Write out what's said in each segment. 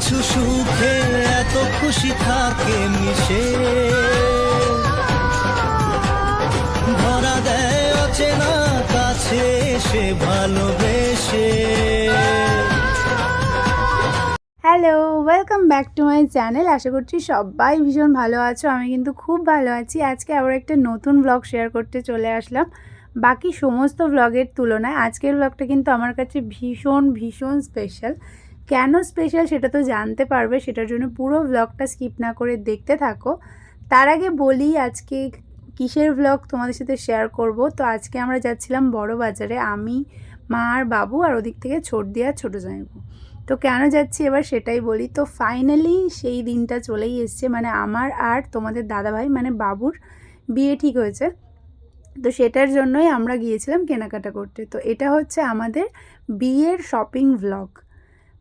কিছু সুখে এত খুশি থাকে মিশে। ধরা দেয় অচেনা কাছে এসে ভালোবেসে। Hello welcome back to my channel আশা করছি সবাই ভীষণ ভালো আছো, আমি কিন্তু খুব ভালো আছি। আজকে আবার একটা নতুন ব্লগ শেয়ার করতে চলে আসলাম। বাকি সমস্ত ব্লগের তুলনায় আজকের ব্লগটা কিন্তু আমার কাছে ভীষণ ভীষণ স্পেশাল কেন স্পেশাল সেটা তো জানতে পারবে, সেটার জন্য পুরো ব্লগটা স্কিপ না করে দেখতে থাকো। তার আগে বলি, আজকে কিসের ব্লগ তোমাদের সাথে শেয়ার করব? তো আজকে আমরা যাচ্ছিলাম বড় বাজারে, আমি, মা আর বাবু আর ওদিক থেকে ছোট দিয়ে ছোটো জামাইবু। তো কেন যাচ্ছি এবার সেটাই বলি। তো ফাইনালি সেই দিনটা চলেই এসছে মানে আমার আর তোমাদের দাদাভাই মানে বাবুর বিয়ে ঠিক হয়েছে। তো সেটার জন্যই আমরা গিয়েছিলাম কেনাকাটা করতে। তো এটা হচ্ছে আমাদের বিয়ের শপিং ভ্লগ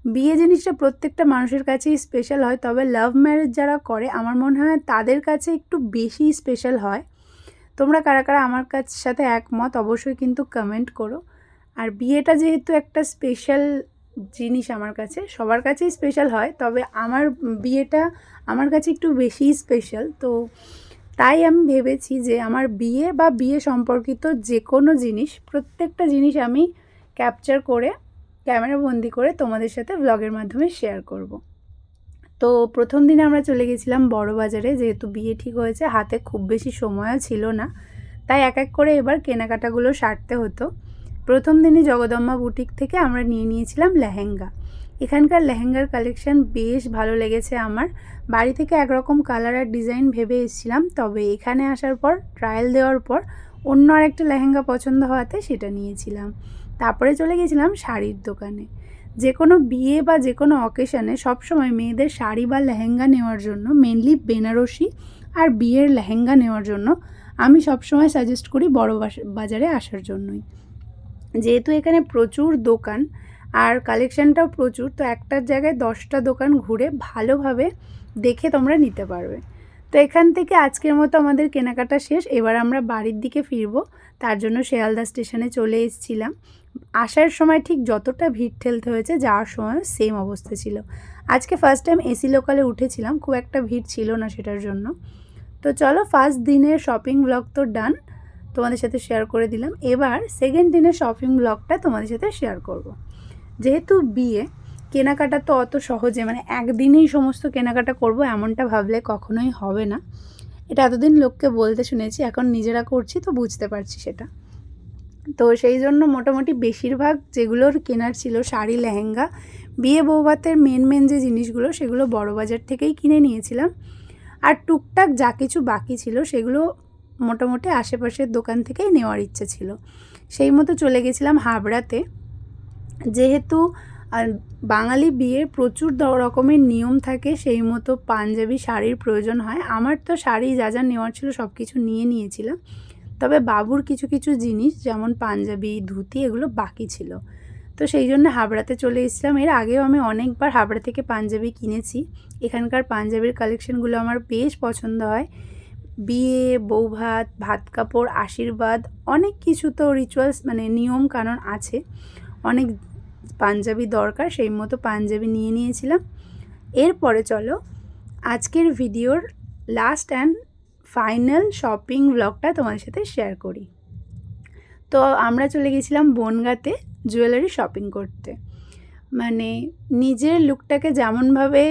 বিয়ে জিনিসটা প্রত্যেকটা মানুষের কাছেই স্পেশাল হয়, তবে লাভ ম্যারেজ যারা করে, আমার মনে হয় তাদের কাছে একটু বেশি স্পেশাল হয়। তোমরা কারা কারা আমার কাছ, সাথে একমত, অবশ্যই কিন্তু কমেন্ট করো। আর বিয়েটা যেহেতু একটা স্পেশাল জিনিস আমার কাছে, সবার কাছেই স্পেশাল হয়, তবে আমার বিয়েটা আমার কাছে একটু বেশিই স্পেশাল তো তাই আমি ভেবেছি যে আমার বিয়ে বা বিয়ে সম্পর্কিত যে কোনো জিনিস, প্রত্যেকটা জিনিস আমি ক্যাপচার করে ক্যামেরা বন্দি করে তোমাদের সাথে ব্লগের মাধ্যমে শেয়ার করব। তো প্রথম দিনে আমরা চলে গেছিলাম বড় বাজারে যেহেতু বিয়ে ঠিক হয়েছে, হাতে খুব বেশি সময়ও ছিল না। তাই এক এক করে এবার কেনাকাটাগুলো সারতে হতো। প্রথম দিনই জগদম্মা বুটিক থেকে আমরা নিয়ে নিয়েছিলাম লেহেঙ্গা। এখানকার লেহেঙ্গার কালেকশন বেশ ভালো লেগেছে আমার। বাড়ি থেকে একরকম কালার আর ডিজাইন ভেবে এসেছিলাম, তবে এখানে আসার পর ট্রায়াল দেওয়ার পর অন্য আর একটা লেহেঙ্গা পছন্দ হওয়াতে সেটা নিয়েছিলাম। তারপরে চলে গেছিলাম শাড়ির দোকানে। যে কোনো বিয়ে বা যে কোনো অকেশনে সবসময় মেয়েদের শাড়ি বা লেহেঙ্গা নেওয়ার জন্য মেনলি বেনারসি আর বিয়ের লেহেঙ্গা নেওয়ার জন্য আমি সবসময় সাজেস্ট করি বড় বাজারে আসার জন্যই। যেহেতু এখানে প্রচুর দোকান আর কালেকশানটাও প্রচুর, তো একটার জায়গায় দশটা দোকান ঘুরে ভালোভাবে দেখে তোমরা নিতে পারবে। তো এখান থেকে আজকের মতো আমাদের কেনাকাটা শেষ। এবার আমরা বাড়ির দিকে ফিরবো। তার জন্য শেয়ালদা স্টেশনে চলে এসেছিলাম। আসার সময় ঠিক যতটা ভিড় ঠেলতে হয়েছে, যাওয়ার সময় সেম অবস্থা ছিল। আজকে ফার্স্ট টাইম এসি লোকালে উঠেছিলাম। খুব একটা ভিড় ছিল না সেটার জন্য। তো চলো ফার্স্ট দিনের শপিং ব্লগ তো ডান তোমাদের সাথে শেয়ার করে দিলাম। এবার সেকেন্ড দিনের শপিং ব্লগটা তোমাদের সাথে শেয়ার করব। যেহেতু বিয়ে কেনাকাটা তো অত সহজে মানে একদিনেই সমস্ত কেনাকাটা করব এমনটা ভাবলে কখনোই হবে না। এটা এতদিন লোককে বলতে শুনেছি, এখন নিজেরা করছি তো বুঝতে পারছি সেটা। তো সেই জন্য মোটামুটি বেশিরভাগ যেগুলোর কেনার ছিল শাড়ি, লেহেঙ্গা, বিয়ে বৌভাতের মেন মেন যে জিনিসগুলো সেগুলো বড় বাজার থেকেই কিনে নিয়েছিলাম। আর টুকটাক যা কিছু বাকি ছিল সেগুলো মোটামুটি আশেপাশের দোকান থেকেই নেওয়ার ইচ্ছে ছিল। সেই মতো চলে গেছিলাম হাবড়াতে। যেহেতু আর বাঙালি বিয়ের প্রচুর রকমের নিয়ম থাকে, সেই মতো পাঞ্জাবি শাড়ির প্রয়োজন হয়। আমার তো শাড়ি যা যা নেওয়ার ছিল সব কিছু নিয়ে নিয়েছিলাম। তবে বাবুর কিছু কিছু জিনিস, যেমন পাঞ্জাবি, ধুতি, এগুলো বাকি ছিল। তো সেই জন্য হাবড়াতে চলে এসেছিলাম। এর আগেও আমি অনেকবার হাবড়া থেকে পাঞ্জাবি কিনেছি। এখানকার পাঞ্জাবির কালেকশনগুলো আমার বেশ পছন্দ হয়। বিয়ে, বৌভাত, ভাত কাপড়, আশীর্বাদ, অনেক কিছু তো রিচুয়ালস মানে নিয়ম কানুন আছে। অনেক পাঞ্জাবি দরকার, সেই মতো পাঞ্জাবি নিয়ে নিয়েছিলাম। এরপরে চলো, আজকের ভিডিওর লাস্ট অ্যান্ড ফাইনাল শপিং ব্লগটা তোমাদের সাথে শেয়ার করি। তো আমরা চলে গেছিলাম বনগাঁতে জুয়েলারি শপিং করতে। মানে নিজের লুকটাকে যেমনভাবে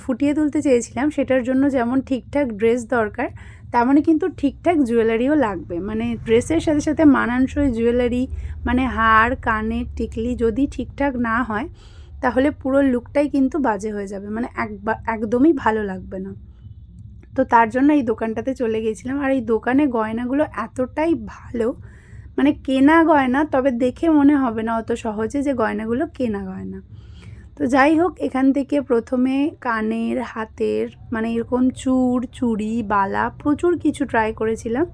ফুটিয়ে তুলতে চেয়েছিলাম, সেটার জন্য যেমন ঠিকঠাক ড্রেস দরকার তেমনই কিন্তু ঠিকঠাক জুয়েলারিও লাগবে। মানে ড্রেসের সাথে সাথে মানানসই জুয়েলারি মানে হার, কানের টিকলি যদি ঠিকঠাক না হয়, তাহলে পুরো লুকটাই কিন্তু বাজে হয়ে যাবে। মানে একদমই ভালো লাগবে না। তো তার জন্য এই দোকানটাতে চলে গিয়েছিলাম। আর এই দোকানে গয়নাগুলো এতটাই ভালো মানে কেনা গয়না, তবে দেখে মনে হবে না অত সহজে যে গয়নাগুলো কেনা গয়না। তো যাই হোক, এখান থেকে প্রথমে কানের, হাতের মানে এরকম চূড় চুড়ি, বালা প্রচুর কিছু ট্রাই করেছিলাম।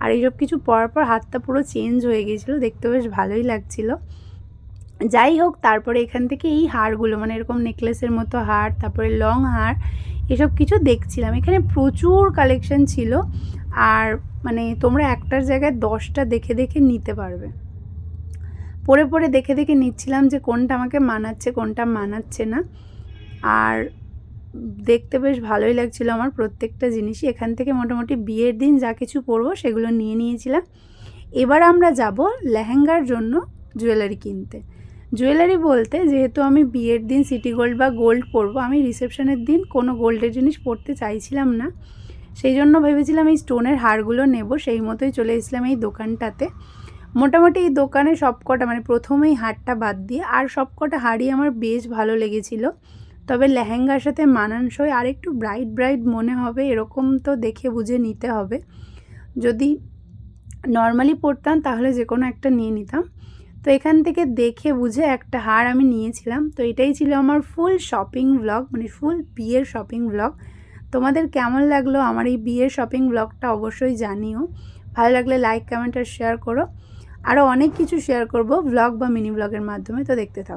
আর এইসব কিছু পরার পর হাতটা পুরো চেঞ্জ হয়ে গিয়েছিল, দেখতে বেশ ভালোই লাগছিল। যাই হোক, তারপরে এখান থেকে এই হারগুলো মানে এরকম নেকলেসের মতো হার, তারপরে লং হার, এসব কিছু দেখছিলাম। এখানে প্রচুর কালেকশন ছিল। আর মানে তোমরা একটার জায়গায় দশটা দেখে দেখে নিতে পারবে। পরে পরে দেখে দেখে নিচ্ছিলাম যে কোনটা আমাকে মানাচ্ছে, কোনটা মানাচ্ছে না। আর দেখতে বেশ ভালোই লাগছিল আমার প্রত্যেকটা জিনিসই। এখান থেকে মোটামুটি বিয়ের দিন যা কিছু পরবো সেগুলো নিয়ে নিয়েছিলাম। এবার আমরা যাব লেহেঙ্গার জন্য জুয়েলারি কিনতে। জুয়েলারি বলতে যেহেতু আমি বিয়ের দিন সিটি গোল্ড বা গোল্ড পরবো, আমি রিসেপশনের দিন কোনো গোল্ডের জিনিস পরতে চাইছিলাম না। সেই জন্য ভেবেছিলাম এই স্টোনের হারগুলো নেব, সেই মতোই চলে এসেছিলাম এই দোকানটাতে। মোটামুটি এই দোকানে সবকটা মানে প্রথমেই হারটা বাদ দিয়ে আর সবকটা হারই আমার বেশ ভালো লেগেছিল। তবে লেহেঙ্গার সাথে মানানসই আর একটু ব্রাইট ব্রাইট মনে হবে, এরকম তো দেখে বুঝে নিতে হবে। যদি নর্মালি পরতাম, তাহলে যে কোনো একটা নিয়ে নিতাম। তো এখান থেকে দেখে বুঝে একটা হার আমি নিয়েছিলাম। তো এটাই ছিল আমার ফুল শপিং ব্লগ মানে ফুল বিয়ের শপিং ব্লগ তোমাদের কেমন লাগল আমার এই বিয়ের শপিং ব্লগটা অবশ্যই জানিও। ভালো লাগলে লাইক কমেন্ট আর শেয়ার করো। আরও অনেক কিছু শেয়ার করব ব্লগ বা মিনি ব্লগের মাধ্যমে তো দেখতে থাকো।